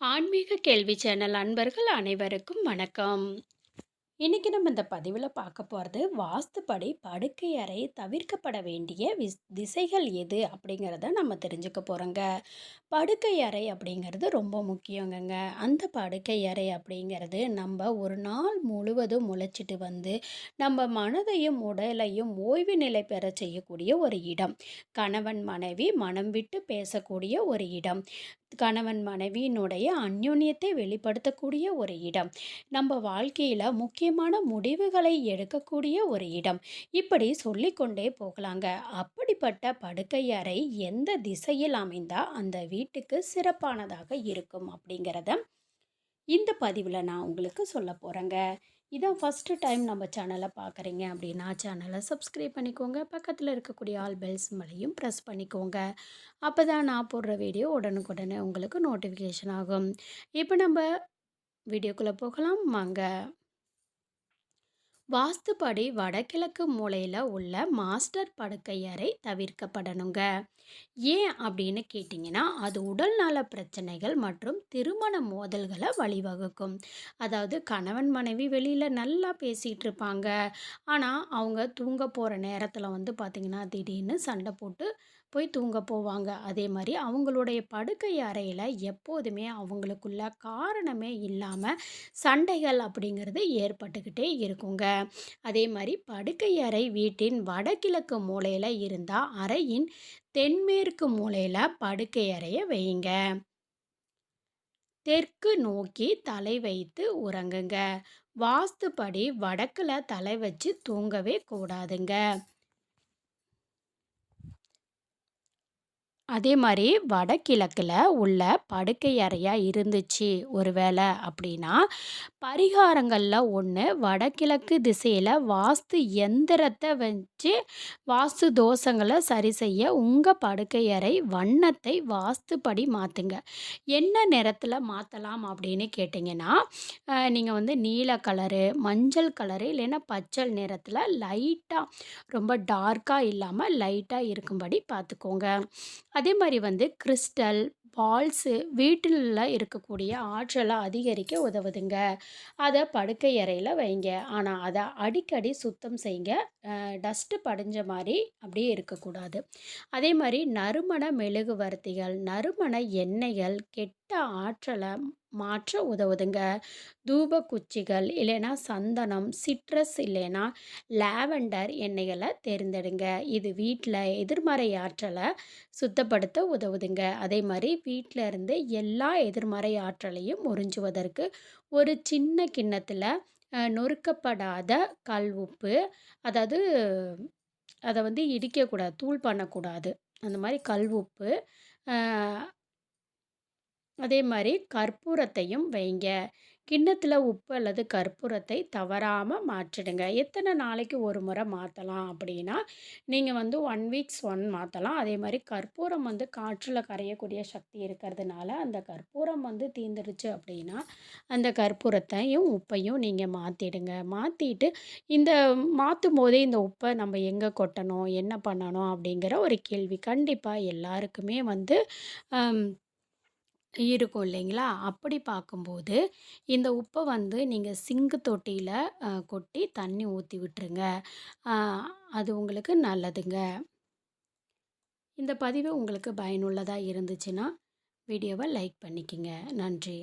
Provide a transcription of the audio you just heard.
ஆன்மீக கேள்வி சேனல் அன்பர்கள் அனைவருக்கும் வணக்கம். இன்றைக்கி நம்ம இந்த பதிவில் பார்க்க போகிறது வாஸ்துப்படி படுக்கை அறை தவிர்க்கப்பட வேண்டிய விஸ் திசைகள் எது? அப்படிங்கிறத நம்ம தெரிஞ்சுக்க போகிறோங்க படுக்கை அறை அப்படிங்கிறது ரொம்ப முக்கியங்கங்க. அந்த படுக்கை அறை அப்படிங்கிறது நம்ம ஒரு நாள் முழுவதும் முளைச்சிட்டு வந்து, நம்ம மனதையும், உடலையும் ஓய்வு நிலை பெறச் செய்யக்கூடிய ஒரு இடம். கணவன், மனைவி மனம் விட்டு பேசக்கூடிய ஒரு இடம். கணவன் மனைவியினுடைய அந்யோன்யத்தை வெளிப்படுத்தக்கூடிய ஒரு இடம். நம்ம வாழ்க்கையில் முக்கிய முக்கியமான முடிவுகளை எடுக்கக்கூடிய ஒரு இடம். இப்படி சொல்லிக்கொண்டே போகலாங்க. அப்படிப்பட்ட படுக்கை அறை எந்த திசையில் அமைந்தால் அந்த வீட்டுக்கு சிறப்பானதாக இருக்கும் அப்படிங்கிறத இந்த பதிவில் நான் உங்களுக்கு சொல்ல போகிறேங்க இதான் ஃபர்ஸ்ட்டு டைம் நம்ம சேனலை பார்க்குறீங்க அப்படின்னா, சேனலை சப்ஸ்கிரைப் பண்ணிக்கோங்க. பக்கத்தில் இருக்கக்கூடிய ஆல் பெல்ஸ் மலையும் ப்ரெஸ் பண்ணிக்கோங்க. அப்பதான் நான் போடுற வீடியோ உடனுக்குடனே உங்களுக்கு நோட்டிஃபிகேஷன் ஆகும். இப்போ நம்ம வீடியோக்குள்ளே போகலாம் வாங்க. வாஸ்துப்படி வடகிழக்கு மூலையில் உள்ள மாஸ்டர் படுக்கை அறை தவிர்க்கப்படணுங்க. ஏன் அப்படின்னு கேட்டிங்கன்னா, அது உடல்நல பிரச்சனைகள் மற்றும் திருமண மோதல்களை வழிவகுக்கும். அதாவது கணவன், மனைவி வெளியில் நல்லா பேசிகிட்டு இருப்பாங்க. ஆனால் அவங்க தூங்க போகிற நேரத்தில் வந்து பார்த்திங்கன்னா திடீர்னு சண்டை போட்டு போய் தூங்க போவாங்க. அதே மாதிரி அவங்களுடைய படுக்கை அறையில் எப்போதுமே அவங்களுக்குள்ள காரணமே இல்லாமல் சண்டைகள் அப்படிங்கிறது ஏற்பட்டுக்கிட்டே இருக்குங்க. அதே மாதிரி படுக்கை அறை வீட்டின் வடகிழக்கு மூலையில் இருந்தால் அறையின் தென்மேற்கு மூலையில் படுக்கை அறையை வையுங்க. தெற்கு நோக்கி தலை வைத்து உறங்குங்க. வாஸ்துப்படி வடக்கில் தலை வச்சு தூங்கவே கூடாதுங்க. அதே மாதிரி வடகிழக்கில் உள்ள படுக்கை அறையாக இருந்துச்சு ஒரு வேளை அப்படின்னா, பரிகாரங்களில் ஒன்று வடகிழக்கு திசையில் வாஸ்து எந்திரத்தை வச்சு வாஸ்து தோஷங்களை சரி செய்ய உங்கள் படுக்கை அறை வண்ணத்தை வாஸ்துப்படி மாற்றுங்க என்ன நேரத்தில் மாற்றலாம் அப்படின்னு கேட்டிங்கன்னா, நீங்கள் வந்து நீல கலரு, மஞ்சள் கலரு இல்லைன்னா பச்சள் நிறத்தில் லைட்டாக ரொம்ப டார்க்காக இல்லாமல் லைட்டாக இருக்கும்படி பார்த்துக்கோங்க. அதே மாதிரி வந்து கிறிஸ்டல், பால்ஸு வீட்டில் இருக்கக்கூடிய ஆற்றலை அதிகரிக்க உதவுதுங்க. அதை படுக்கை அறையில் வைங்க. ஆனால் அதை அடிக்கடி சுத்தம் செய்யுங்க. டஸ்ட்டு படிஞ்ச மாதிரி அப்படியே இருக்கக்கூடாது. அதே மாதிரி நறுமண மெழுகுவர்த்திகள், நறுமண எண்ணெய்கள் கெட்ட ஆற்றலை மாற்ற உதவுதுங்க. தூப குச்சிகள் இல்லைன்னா சந்தனம், சிட்ரஸ் இல்லைன்னா லாவெண்டர் எண்ணெய்களை தேர்ந்தெடுங்க. இது வீட்டில் எதிர்மறை ஆற்றலை சுத்தப்படுத்த உதவுதுங்க. அதே மாதிரி வீட்டில் இருந்து எல்லா எதிர்மறை ஆற்றலையும் உறிஞ்சுவதற்கு ஒரு சின்ன கிண்ணத்தில் நொறுக்கப்படாத கல் உப்பு, அதாவது அதை வந்து இடிக்கக்கூடாது, தூள் பண்ணக்கூடாது. அந்த மாதிரி கல் உப்பு, அதே மாதிரி கற்பூரத்தையும் வைங்க. கிண்ணத்தில் உப்பு அல்லது கற்பூரத்தை தவறாமல் மாற்றிடுங்க. எத்தனை நாளைக்கு ஒரு முறை மாற்றலாம் அப்படின்னா, நீங்கள் வந்து ஒன் வீக்ஸ் ஒன் மாற்றலாம் அதே மாதிரி கற்பூரம் வந்து காற்றில் கரையக்கூடிய சக்தி இருக்கிறதுனால, அந்த கற்பூரம் வந்து தீர்ந்துடுச்சு அப்படின்னா, அந்த கற்பூரத்தையும், உப்பையும் நீங்கள் மாற்றிடுங்க மாற்றிட்டு இந்த மாற்றும் போதே இந்த உப்பை நம்ம எங்கே கொட்டணும்? என்ன பண்ணணும்? அப்படிங்கிற ஒரு கேள்வி கண்டிப்பாக எல்லாருக்குமே வந்து இருக்கும் இல்லைங்களா? அப்படி பார்க்கும்போது, இந்த உப்பை வந்து நீங்கள் சிங்கு தொட்டியில் கொட்டி தண்ணி ஊற்றி விட்டுருங்க. அது உங்களுக்கு நல்லதுங்க. இந்த பதிவு உங்களுக்கு பயனுள்ளதாக இருந்துச்சுன்னா, வீடியோவை லைக் பண்ணிக்கங்க. நன்றி.